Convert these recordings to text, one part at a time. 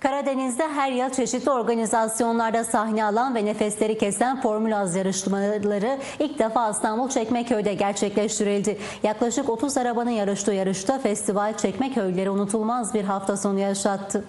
Karadeniz'de her yıl çeşitli organizasyonlarda sahne alan ve nefesleri kesen Formül Az yarışmaları ilk defa İstanbul Çekmeköy'de gerçekleştirildi. Yaklaşık 30 arabanın yarıştığı yarışta festival Çekmeköy'leri unutulmaz bir hafta sonu yaşattı.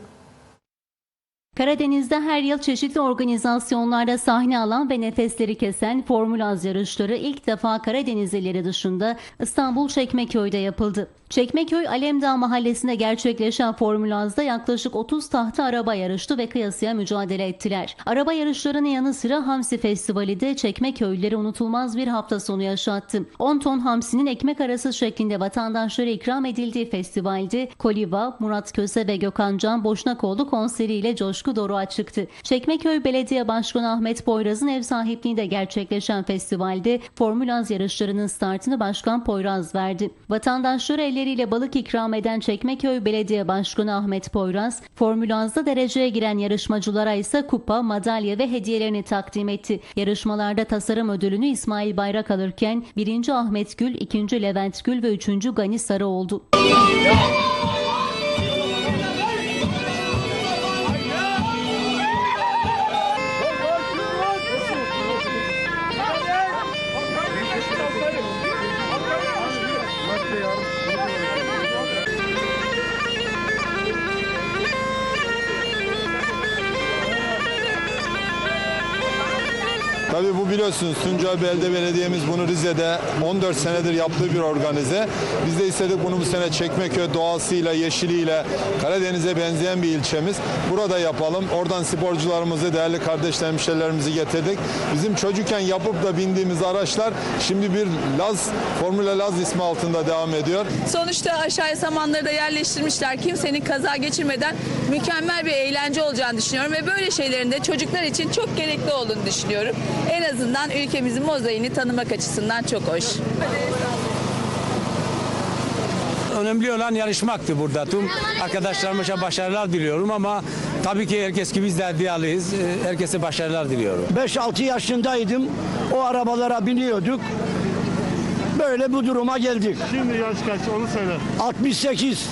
Karadeniz'de her yıl çeşitli organizasyonlarda sahne alan ve nefesleri kesen Formül Az yarışları ilk defa Karadeniz illeri dışında İstanbul Çekmeköy'de yapıldı. Çekmeköy Alemdağ mahallesinde gerçekleşen Formül Az'da yaklaşık 30 tahta araba yarıştı ve kıyasıya mücadele ettiler. Araba yarışlarının yanı sıra Hamsi Festivali de Çekmeköy'leri unutulmaz bir hafta sonu yaşattı. 10 ton hamsinin ekmek arası şeklinde vatandaşlara ikram edildiği festivalde Koliva, Murat Köse ve Gökhan Can Boşnakoğlu konseriyle coşku doruğa çıktı. Çekmeköy Belediye Başkanı Ahmet Poyraz'ın ev sahipliğinde gerçekleşen festivalde Formül Az yarışlarının startını Başkan Poyraz verdi. Vatandaşlara elleriyle balık ikram eden Çekmeköy Belediye Başkanı Ahmet Poyraz, Formül Az'da dereceye giren yarışmacılara ise kupa, madalya ve hediyelerini takdim etti. Yarışmalarda tasarım ödülünü İsmail Bayrak alırken 1. Ahmet Gül, 2. Levent Gül ve 3. Gani Sarı oldu. Tabii bu biliyorsunuz Tuncay Belde Belediye'miz bunu Rize'de 14 senedir yaptığı bir organize. Biz de istedik bunu bu sene Çekmeköy doğasıyla, yeşiliyle Karadeniz'e benzeyen bir ilçemiz. Burada yapalım. Oradan sporcularımızı, değerli kardeş hemşerilerimizi getirdik. Bizim çocukken yapıp da bindiğimiz araçlar şimdi bir Laz, Formula Laz ismi altında devam ediyor. Sonuçta aşağıya samanları da yerleştirmişler. Kimsenin kaza geçirmeden mükemmel bir eğlence olacağını düşünüyorum ve böyle şeylerin de çocuklar için çok gerekli olduğunu düşünüyorum. En azından ülkemizin mozaiğini tanımak açısından çok hoş. Önemli olan yarışmaktı burada. Tüm arkadaşlarıma başarılar diliyorum ama tabii ki herkes gibi biz de diyalıyız. Ee, Herkese başarılar diliyorum. 5-6 yaşındaydım. O arabalara biniyorduk. Böyle bu duruma geldik. Şimdi yaş kaç onu söyle. 68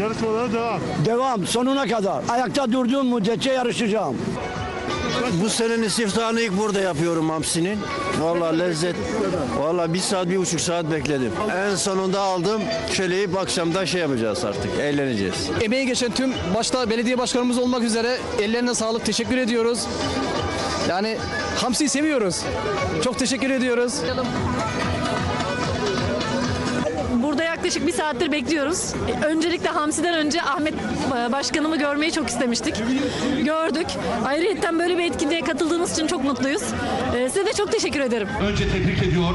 Yarışmalara devam. devam sonuna kadar. Ayakta durduğum müddetçe yarışacağım. Bu senenin siftahını ilk burada yapıyorum hamsinin. Vallahi lezzet. Vallahi bir saat, bir buçuk saat bekledim. En sonunda aldım. Çeleyip akşamda şey yapacağız artık. Eğleneceğiz. Emeği geçen tüm başta belediye başkanımız olmak üzere ellerine sağlık teşekkür ediyoruz. Yani Hamsi'yi seviyoruz. Çok teşekkür ediyoruz. Yaklaşık bir saattir bekliyoruz. Öncelikle Hamsi'den önce Ahmet e, Başkanımı görmeyi çok istemiştik. Gördük. Ayrıca böyle bir etkinliğe katıldığınız için çok mutluyuz. E, Size de çok teşekkür ederim. Önce tebrik ediyor.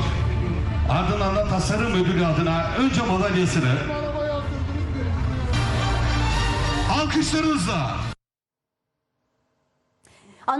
Ardından da tasarım ödülü adına önce madalyasını alkışlarınızla